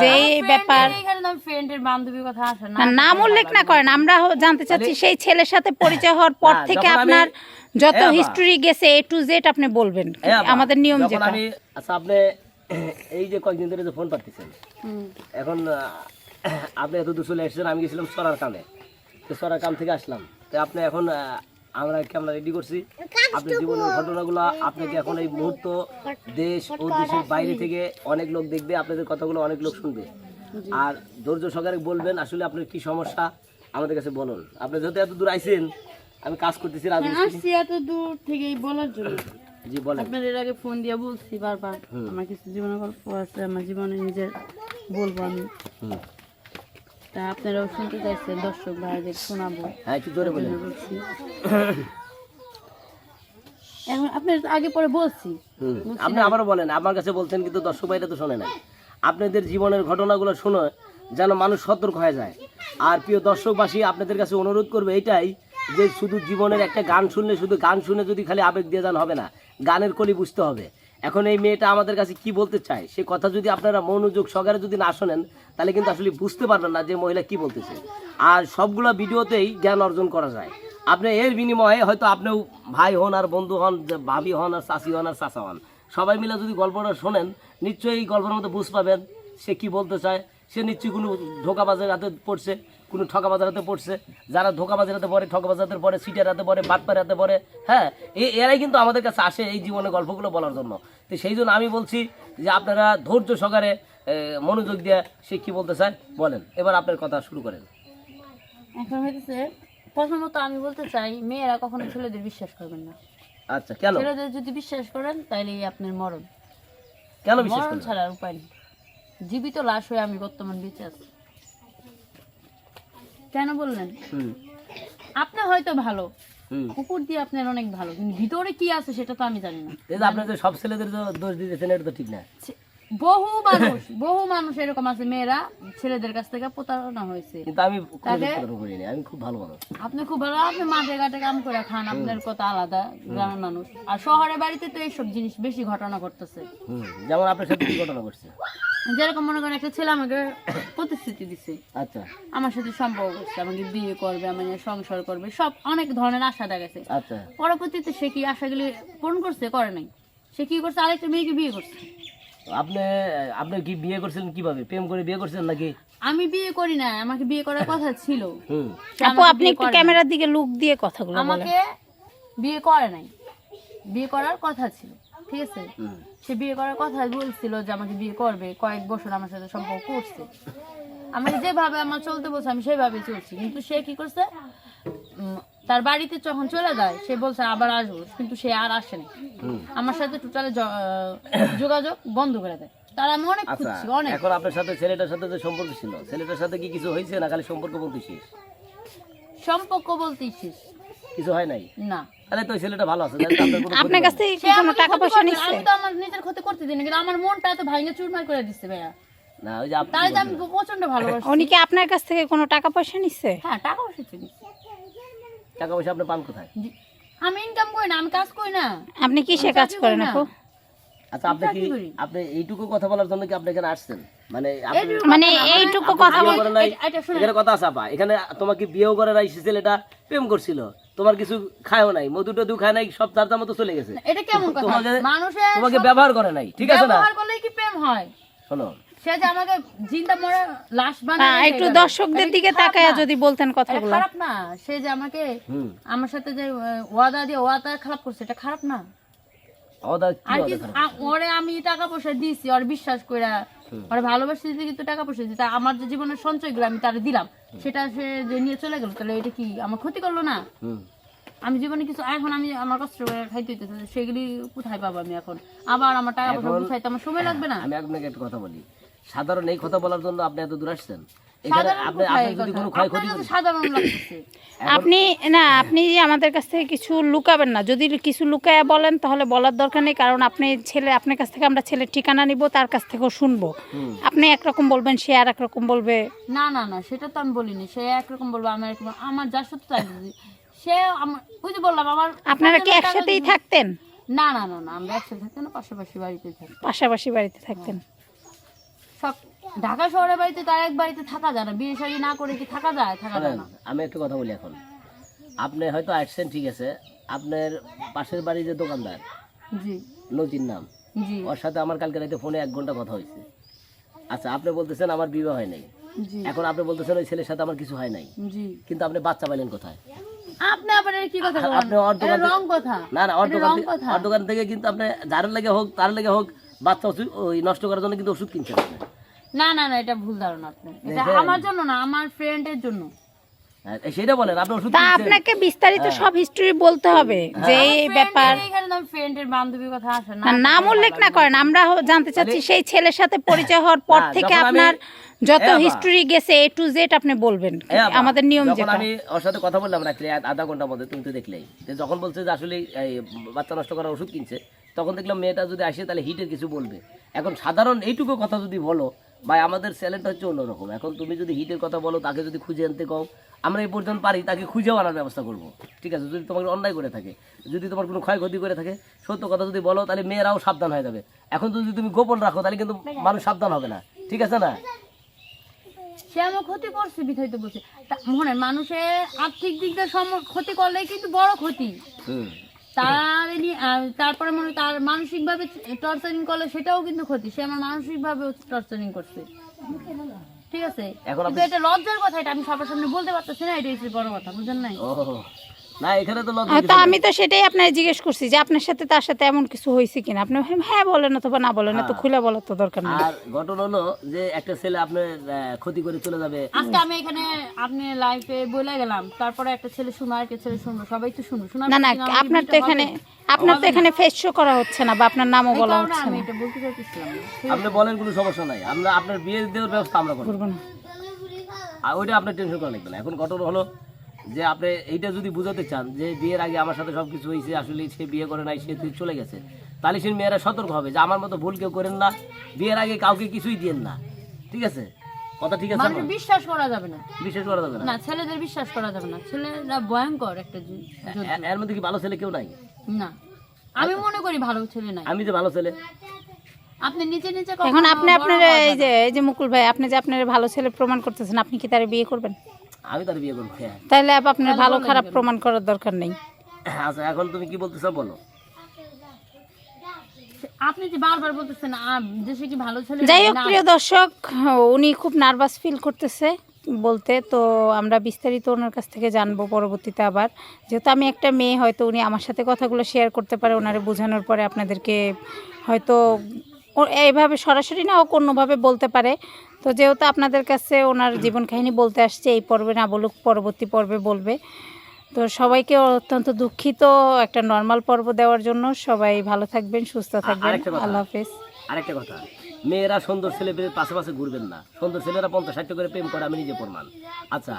যে এই ব্যাপার এখানে তো ফ্রেন্ডের বান্ধবীর কথা আসে না। না, নাম উল্লেখ না করেন আমরা জানতে চাচ্ছি সেই ছেলের সাথে পরিচয় হওয়ার পর হ্যাঁ, থেকে আপনার যত হিস্টোরি গেছে এ টু জেড আপনি বলবেন আমাদের নিয়ম যেটা। আচ্ছা আপনি এই যে কয়েকদিন ধরে যে ফোন পাচ্ছেন এখন আপনি এত দূর চলে এসেছেন আমি গেছিলাম সরার কামে। তো সরার কাম থেকে আসলাম। তো আপনি এখন আমরা ক্যামেরা রেডি করছি? আপনার জীবনের ঘটনাগুলো আপনাকে এখন এই মুহূর্ত দেশ ও দেশের বাইরে থেকে অনেক লোক দেখবে আপনাদের কথাগুলো অনেক লোক শুনবে। আর ধৈর্য সহকারে বলবেন আসলে আপনার কি সমস্যা আমাদের কাছে বলুন। আপনি যেহেতু এত দূর আইছেন আমি কাজ করতেছি রাজমিস্ত্রি আসছি এত দূর থেকেই বলার জন্য। জি বলেন। আপনার এর আগে ফোন দিয়ে বলছি বারবার। আমার কিছু জীবনের গল্প আছে আমার জীবনে নিজের বলব আমি। তা আপনারাও শুনতে চাইছেন দর্শক ভাইদের শোনাবো। হ্যাঁ একটু জোরে বলেন। বলছি। এখন আপনার আগে পরে বলছি। আপনি আবারও বলেন আমার কাছে বলছেন কিন্তু দর্শক ভাইরা তো শোনে নাই। আপনাদের জীবনের ঘটনাগুলো শুনে যেন মানুষ সতর্ক হয়ে যায়। আর প্রিয় দর্শকবাসী আপনাদের কাছে অনুরোধ করবে এটাই যে শুধু জীবনের একটা গান শুনলে শুধু গান শুনে যদি খালি আবেগ দিয়ে যান হবে না গানের কলি বুঝতে হবে। এখন এই মেয়েটা আমাদের কাছে কি বলতে চায়? সে কথা যদি আপনারা মনোযোগ সহকারে যদি না শোনেন, তাহলে কিন্তু আসলে বুঝতে পারবেন না যে মহিলা কি বলতেছে। আর সবগুলো ভিডিওতেই জ্ঞান অর্জন করা যায়। আপনি এর বিনিময়ে হয়তো আপনিও ভাই হন আর বন্ধু হন ভাবি হন আর চাষি হন আর চাষা হন। সবাই মিলে যদি গল্পটা শোনেন, নিশ্চয়ই এই গল্পের মধ্যে বুঝ পাবেন সে কি বলতে চায়। সে নিশ্চয়ই কোনো ধোকাবাজের হাতে পড়ছে। কোনো ঠকাবাজের হাতে পড়ছে যারা ধোকাবাজের হাতে পড়ে ঠকাবাজের হাতে পড়ে সিটের হাতে পড়ে বাটপার হাতে পড়ে হ্যাঁ এরাই কিন্তু আমাদের কাছে আসে এই জীবনের গল্পগুলো বলার জন্য। তো সেই জন্য আমি বলছি যে আপনারা ধৈর্য সহকারে মনোযোগ দিয়ে সে কি বলতে চায় বলেন। এবার আপনার কথা শুরু করেন। এখন হইতেছে প্রথমত আমি বলতে চাই মেয়েরা কখনো ছেলেদের বিশ্বাস করবেন না। আচ্ছা কেন? ছেলেদের যদি বিশ্বাস করেন তাহলে আপনার মরণ। কেন বিশ্বাস মরণ ছাড়া উপায় নেই। জীবিত লাশ হয়ে আমি বর্তমান বেঁচে আছি। কেন বললেন? আপনি হয়তো ভালো। উপর দিয়ে আপনার অনেক ভালো। কিন্তু ভিতরে কি আছে সেটা তো আমি জানি না। এই যে আপনাদের সব ছেলেদের যে দোষ দিতেছেন এটা তো ঠিক না। বহু মানুষ বহু মানুষ এরকম আছে মেয়েরা ছেলেদের কাছ থেকে প্রতারণা হয়েছে। কিন্তু আমি আমি খুব ভালো মানুষ। আপনি খুব ভালো আপনি মাঠে ঘাটে কাম করে খান আপনার কথা আলাদা গ্রামের মানুষ। আর শহরে বাড়িতে তো এইসব জিনিস বেশি ঘটনা ঘটতেছে। যেমন আপনার সাথে কি ঘটনা ঘটছে? যেরকম মনে করেন একটা ছেলে আমাকে প্রতিশ্রুতি দিছে। আচ্ছা। আমার সাথে সম্পর্ক করছে আমাকে বিয়ে করবে নিয়ে সংসার করবে সব অনেক ধরনের আশা দেখাচ্ছে আচ্ছা। পরবর্তীতে সে কি আশাগুলি পূরণ করছে করে নাই? সে কি করছে? আরেকটা মেয়েকে বিয়ে করছে। আপনি আপনি কি বিয়ে করছিলেন কীভাবে? প্রেম করে বিয়ে করছেন নাকি? আমি বিয়ে করি না আমাকে বিয়ে করার কথা ছিল। আপু আপনি একটু ক্যামেরার দিকে লুক দিয়ে কথাগুলো বলেন। আমাকে বিয়ে করে নাই। বিয়ে করার কথা ছিল। ঠিক আছে? সে বিয়ে করার কথা বলছিল যে আমাকে বিয়ে করবে কয়েক বছর আমার সাথে সম্পর্ক করছে। আমাকে যেভাবে আমার চলতে বলছে আমি সেভাবে চলছি। কিন্তু সে কি করছে? তার বাড়িতে যখন চলে যায় সে বলছে আবার আসব কিন্তু সে আর আসে না। আমার সাথে টোটালি যোগাযোগ বন্ধ করে দেয়। তার আমি অনেক আচ্ছা খুঁজছি অনেক। এখন আপনার সাথে ছেলেটার সাথে যে সম্পর্ক ছিল ছেলেটার সাথে কি কিছু হয়েছে না খালি সম্পর্ক বলতে শেষ? সম্পর্ক বলতেই শেষ। কিছু হয় নাই? না। তাহলে তো ছেলেটা ভালো আছে আপনার কোনো আপনার ক্ষতি কাছ থেকে সে কি কোনো টাকা পয়সা নিচ্ছে? আমি তো আমার নিজের ক্ষতি করতে দিই না কিন্তু আমার মনটা এত ভাঙে চুরমার করে দিচ্ছে ভাইয়া। না। না ওই যে তাই আমি প্রচণ্ড ভালোবাসি উনি কি আপনার কাছ থেকে কোনো টাকা পয়সা নিচ্ছে? হ্যাঁ টাকা পয়সা চিনি টাকা পয়সা আপনি পান কোথায়? আমি ইনকাম করি না আমি কাজ করি না। আপনি কিসে কাজ করেন আপু? আচ্ছা আপনি কি আপনি এইটুকু কথা বলার জন্য কি আপনি এখানে আসছেন? মানে এইটুকু মানে কথা না, এইটুকু কথা। এখানে কথা আছে আপা এখানে তোমাকে বিয়েও করে ছেলেটা প্রেম করছিল? তোমার কিছু খায়ও নাই মধু টধু খায় নাই সব তার মতো চলে গেছে। এটা কেমন কথা? তোমাকে- তোমাকে ব্যবহার করে নাই ঠিক আছে না? ব্যবহার কি প্রেম হয়? শোনো। সে যে আমাকে জিন্দা মরে লাশ হ্যাঁ, বানায় একটু দর্শকদের দিকে খারাপ না? যদি বলতেন কথাগুলো। খারাপ না। সে যে আমাকে আমার সাথে যে ওয়াদা দিয়ে ওয়াদা খারাপ করছে এটা খারাপ না? কি আর ওরে আমি টাকা পয়সা দিয়েছি ওর বিশ্বাস করে ওরে ভালোবাসি যদি কিন্তু টাকা পয়সা দিতে আমার যে জীবনের সঞ্চয়গুলো আমি তার দিলাম সেটা সে যে নিয়ে চলে গেল তাহলে এটা কি আমার ক্ষতি করল না? আমি জীবনে কিছু এখন আমি আমার কষ্ট খাইতে হইতেছে সেগুলি কোথায় পাবো আমি এখন? আবার আমার টাকা পয়সা গুছাইতে আমার সময় লাগবে না? আমি আপনাকে একটা কথা বলি। সাধারণ এই কথা বলার জন্য আপনি এত দূর আসছেন? আপনি না আপনি আমাদের কাছ থেকে কিছু লুকাবেন না যদি কিছু লুকায়া বলেন তাহলে বলার দরকার নেই কারণ আপনি ছেলে আপনার কাছ থেকে আমরা ছেলের ঠিকানা নিব তার কাছ থেকেও শুনব। আপনি একরকম বলবেন সে আর একরকম বলবে। না না না সেটা তো আমি বলিনি। সে একরকম বলব আমার আমার তাই বলছি। সে আমার ওই যে বললাম আমার আপনারা কি একসাথেই থাকতেন? না না না না আমরা একসাথে থাকতাম না পাশাপাশি বাড়িতে থাকতাম। পাশাপাশি বাড়িতে থাকতেন। সব ঢাকা শহরের বাড়িতে তার এক বাড়িতে থাকা যায় না বিয়ে শাড়ি না করে কি থাকা যায়? থাকা যায় না। আমি একটা কথা বলি এখন। আপনি হয়তো আসছেন ঠিক আছে। আপনার পাশের বাড়ির যে দোকানদার জি। নজির নাম জি। ওর সাথে আমার কালকে রাতে ফোনে এক ঘণ্টা কথা হয়েছে। আচ্ছা আপনি বলতেছেন আমার বিবাহ হয় নাই। এখন আপনি বলতেছেন ওই ছেলের সাথে আমার কিছু হয় নাই। জি। কিন্তু আপনি বাচ্চা পাইলেন কোথায়? আপনি এর কি কথা আপনি রং কথা। না না এটা দোকান রং থেকে- কথা। দোকান থেকে কিন্তু আপনি যার লেগে হোক তার লেগে হোক বাচ্চা ওই নষ্ট করার জন্য কিন্তু ওষুধ কিনছেন আপনি। না না না এটা ভুল ধারণা আপনি এটা আমার জন্য না আমার ফ্রেন্ডের জন্য। হ্যাঁ, সেটা বলেন আপনি ওষুধ তা আপনাকে বিস্তারিত সব হিস্টরি বলতে হবে যে এই ব্যাপার এর এখানে তো ফ্রেন্ডের বান্ধবীর কথা আসে না। না, নাম উল্লেখ না করেন আমরা জানতে চাচ্ছি সেই ছেলের সাথে পরিচয় হওয়ার পর থেকে আপনার যত হিস্টরি গেছে এ টু জেড আপনি বলবেন আমাদের নিয়ম যেটা। আমি ওর সাথে কথা বললাম রাত্রে আধা ঘণ্টার মধ্যে তুমি তো দেখলেই। যে যখন বলছে যে আসলে এই বাচ্চা নষ্ট করার ওষুধ কিনছে তখন দেখলাম মেয়েটা যদি আসে তাহলে হিটের কিছু বলবে। এখন সাধারণ এইটুকু কথা যদি বলো ভাই আমাদের চ্যালেঞ্জটা হচ্ছে অন্যরকম। এখন তুমি যদি হিটের কথা বলো তাকে যদি খুঁজে আনতে কও আমরা এই পর্যন্ত পারি তাকে খুঁজেও আনার ব্যবস্থা করব। ঠিক আছে? যদি তোমাকে অন্যায় করে থাকে যদি তোমার কোনো ক্ষয়ক্ষতি করে থাকে সত্য কথা যদি বলো তাহলে মেয়েরাও সাবধান হয়ে যাবে। এখন যদি তুমি গোপন রাখো তাহলে কিন্তু মানুষ সাবধান হবে না। ঠিক আছে না? সে আমার ক্ষতি করছে বিধাই তো বলছে মনে হয় মানুষের আর্থিক দিক দিয়ে ক্ষতি করলে কিন্তু বড় ক্ষতি। হুম। তার তারপরে মনে হয় তার মানসিক ভাবে টর্চারিং করলে সেটাও কিন্তু ক্ষতি। সে আমার মানসিক ভাবে টর্চারিং করছে। ঠিক আছে? এটা লজ্জার কথা এটা আমি সবার সামনে বলতে পারতেছি না এটা বড় কথা বুঝলেন নাই? না এখানে তো হ্যাঁ, তো। আমি তো সেটাই আপনার জিজ্ঞেস করছি যে আপনার সাথে তার সাথে এমন কিছু হয়েছে কিনা? আপনি হ্যাঁ বলেন অথবা না বলেন তো খুলে বলার তো দরকার নেই। আর ঘটনা হলো যে একটা ছেলে আপনার ক্ষতি করে চলে যাবে। আজকে আমি এখানে আপনি লাইফে বলে গেলাম তারপরে একটা ছেলে শুনো একটা ছেলে শুনব সবাই তো শোনার না না আপনার তো এখানে আপনার তো এখানে ফেস শো করা হচ্ছে না বা আপনার নামও বলা হচ্ছে আমি না। এটা বলতে চাইতেছিলাম। আপনি বলেন কোনো সমস্যা নাই। আমরা আপনার বিয়ে দেওয়ার ব্যবস্থা আমরা করব। করব না। আর ওইটা আপনার টেনশন করা লাগবে না। এখন ঘটনা হলো যে আপনি এইটা যদি বুঝাতে চান যে বিয়ের আগে আমার সাথে সব কিছু হয়েছে আসলে সে বিয়ে করে নাই সে চলে গেছে। তাহলে সে মেয়েরা সতর্ক হবে যে আমার মতো ভুল কেউ করেন না বিয়ের আগে কাউকে কিছুই দিয়েন না। ঠিক আছে? কথা ঠিক আছে বিশ্বাস করা যাবে না। বিশ্বাস করা যাবে না? না ছেলেদের বিশ্বাস করা যাবে না। ছেলেরা ভয়ঙ্কর একটা এর মধ্যে কি ভালো ছেলে কেউ নাই? না। আমি মনে করি ভালো ছেলে নাই। আমি যে ভালো ছেলে। আপনি নিচে নিচে এখন আপনি আপনার এই যে এই যে মুকুল ভাই আপনি যে আপনার ভালো ছেলে প্রমাণ করতেছেন আপনি কি তার বিয়ে করবেন? আমি তার বিয়ে করব হ্যাঁ। তাহলে আপনার ভালো খারাপ প্রমাণ করার দরকার নেই। আচ্ছা এখন তুমি কি বলতেছো বলো। আপনি যে বারবার বলতেছেন দেশে কি ভালো ছেলে যাই হোক প্রিয় দর্শক উনি খুব নার্ভাস ফিল করতেছে বলতে তো আমরা বিস্তারিত ওনার কাছ থেকে জানব পরবর্তীতে আবার। যেহেতু আমি একটা মেয়ে হয়তো উনি আমার সাথে কথাগুলো শেয়ার করতে পারে ওনারে বোঝানোর পরে আপনাদেরকে হয়তো এইভাবে সরাসরি না ও অন্যভাবে বলতে পারে। তো যেহেতু আপনাদের কাছে ওনার জীবন কাহিনী বলতে আসছে এই পর্বে না বলুক পরবর্তী পর্বে বলবে। তো সবাইকে অত্যন্ত দুঃখিত একটা নর্মাল পর্ব দেওয়ার জন্য। সবাই ভালো থাকবেন সুস্থ থাকবেন। আল্লাহ হাফেজ। আরেকটা কথা। মেয়েরা সুন্দর ছেলেদের পাশে পাশে ঘুরবেন না। সুন্দর ছেলেরা পঞ্চাশ ষাট করে প্রেম করে আমি নিজে প্রমাণ। আচ্ছা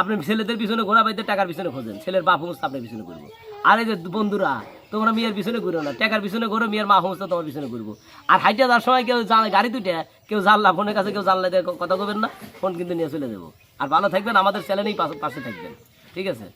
আপনি ছেলেদের পিছনে ঘোরা বাইতে টাকার পিছনে খোঁজেন। ছেলের বাপ অবস্থা আপনার পিছনে ঘুরবো আর এই যে বন্ধুরা, তোমরা মেয়ের পিছনে ঘুরো না। টাকার পিছনে ঘুরো, মেয়ের মা সমস্ত তোমার পিছনে ঘুরবো। আর হাইটে যাওয়ার সময় কেউ জানে গাড়ি দুইটা, কেউ জানলা ফোনের কাছে কেউ জানলা কথা বলবেন না, ফোন কিন্তু নিয়ে চলে যাব। আর ভালো থাকবেন, আমাদের চ্যানেলেই পাশে থাকবেন। ঠিক আছে?